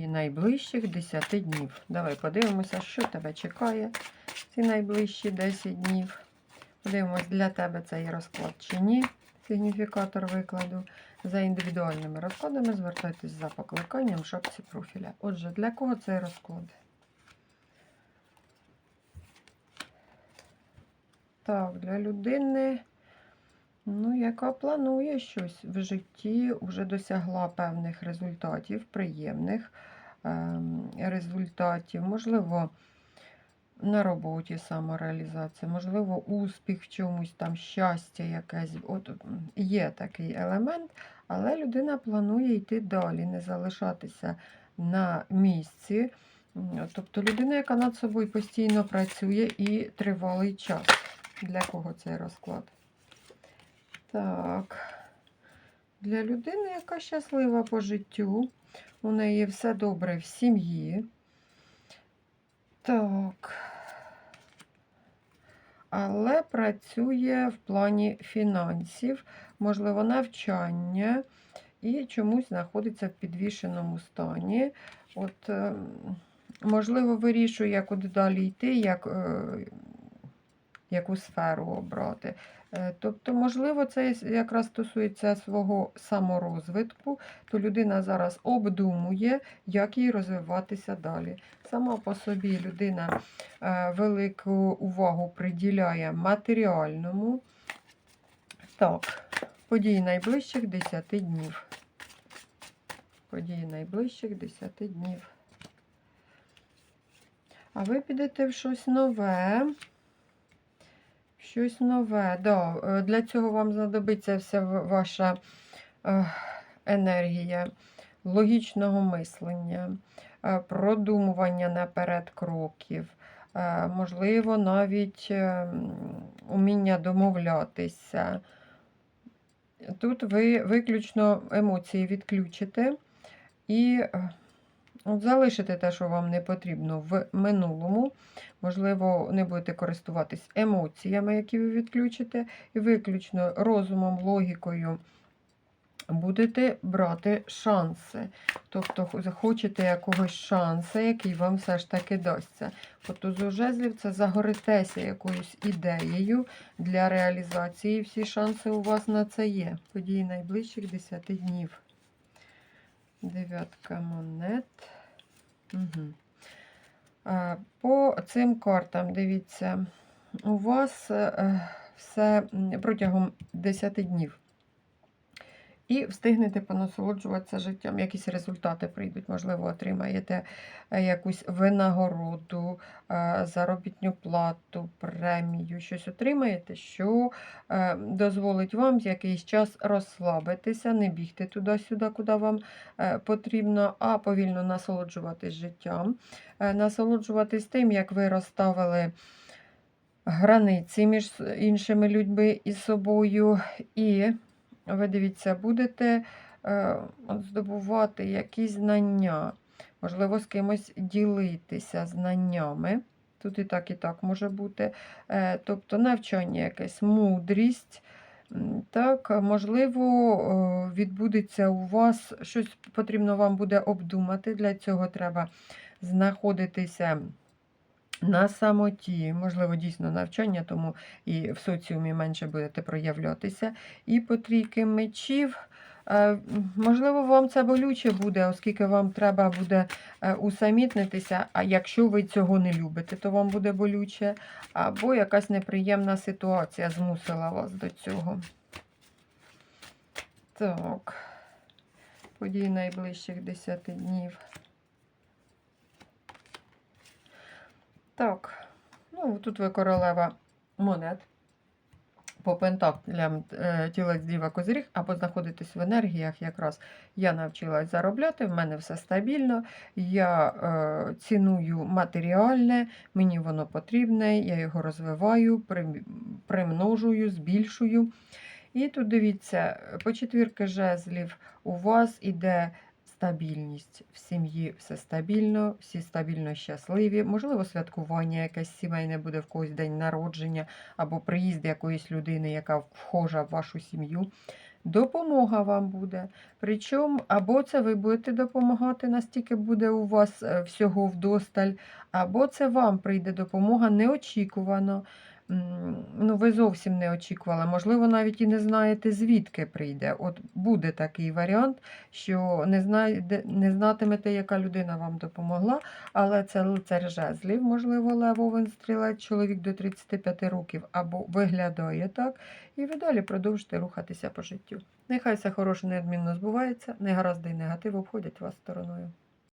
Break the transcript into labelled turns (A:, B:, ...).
A: і найближчих 10 днів. Давай подивимося, що тебе чекає ці найближчі 10 днів. Подивимось, для тебе цей розклад чи ні. Сигніфікатор викладу. За індивідуальними розкладами звертайтесь за покликанням в шапці профіля. Отже, для кого цей розклад? Так, для людини, ну, яка планує щось в житті, вже досягла певних результатів, приємних ем, результатів, можливо, на роботі самореалізація, можливо, успіх в чомусь там, щастя якесь. От є такий елемент, але людина планує йти далі, не залишатися на місці. Тобто людина, яка над собою постійно працює і тривалий час. Для кого цей розклад? Так. Для людини, яка щаслива по життю. У неї все добре в сім'ї. Так. Але працює в плані фінансів, можливо, навчання і чомусь знаходиться в підвішеному стані. От, ем, можливо, вирішує, куди далі йти, як, е, яку сферу обрати. Е, Тобто, можливо, це якраз стосується свого саморозвитку, то людина зараз обдумує, як їй розвиватися далі. Сама по собі людина е, велику увагу приділяє матеріальному. Так, події найближчих 10 днів. Події найближчих 10 днів. А ви підете в щось нове. Щось нове. Да, е, для цього вам знадобиться вся ваша е, енергія логічного мислення, е, продумування наперед кроків, можливо, навіть уміння домовлятися. Тут ви виключно емоції відключите і залишите те, що вам не потрібно в минулому. Можливо, не будете користуватись емоціями, які ви відключите, і виключно розумом, логікою будете брати шанси. Тобто захочете якогось шансу, який вам все ж таки дасться. От з жезлів це загоритеся якоюсь ідеєю для реалізації. Всі шанси у вас на це є. Події найближчих 10 днів. Дев'ятка монет. Угу. По цим картам, дивіться, у вас е, все протягом 10 днів. І встигнете понасолоджуватися життям. Якісь результати прийдуть, можливо, отримаєте е, якусь винагороду, е, заробітну плату, премію, щось отримаєте, що е, дозволить вам якийсь час розслабитися, не бігти туди-сюди, куди вам потрібно, а повільно насолоджуватись життям, насолоджуватись тим, як ви розставили границі між іншими людьми і собою. І ви дивіться, будете е, здобувати якісь знання, можливо, з кимось ділитися знаннями. Тут і так, і так може бути. Е, тобто навчання, якесь мудрість. Так, можливо, е, відбудеться у вас щось потрібно вам буде обдумати. Для цього треба знаходитися на самоті, можливо, дійсно навчання, тому і в соціумі менше будете проявлятися. І по трійки мечів. е, Можливо, вам це болюче буде, оскільки вам треба буде е, усамітнитися, а якщо ви цього не любите, то вам буде болюче, або якась неприємна ситуація змусила вас до цього. Так, події найближчих 10 днів. Так, ну тут ви королева монет. По пентаклям е, тілець діва козиріг, або знаходитесь в енергіях. Якраз я навчилась заробляти, в мене все стабільно. Я е, ціную матеріальне, мені воно потрібне, я його розвиваю, примножую, збільшую. І тут дивіться, по четвірки жезлів у вас іде стабільність в сім'ї, все стабільно, всі стабільно щасливі. Можливо, святкування якесь сімейне буде в когось день народження або приїзд якоїсь людини, яка вхожа в вашу сім'ю. допомога вам буде. Причому або це ви будете допомагати, настільки буде у вас е, всього вдосталь, або це вам прийде допомога неочікувано. Ну, ви зовсім не очікували. Можливо, навіть і не знаєте, звідки прийде. От буде такий варіант, що не, знайде, не знатимете, яка людина вам допомогла, але це лицар жезлів, можливо, левовин стрілець, чоловік до 35 років, або виглядає так, і ви далі продовжите рухатися по життю. Нехай все хороше неодмінно збувається, негаразди і негатив обходять вас стороною.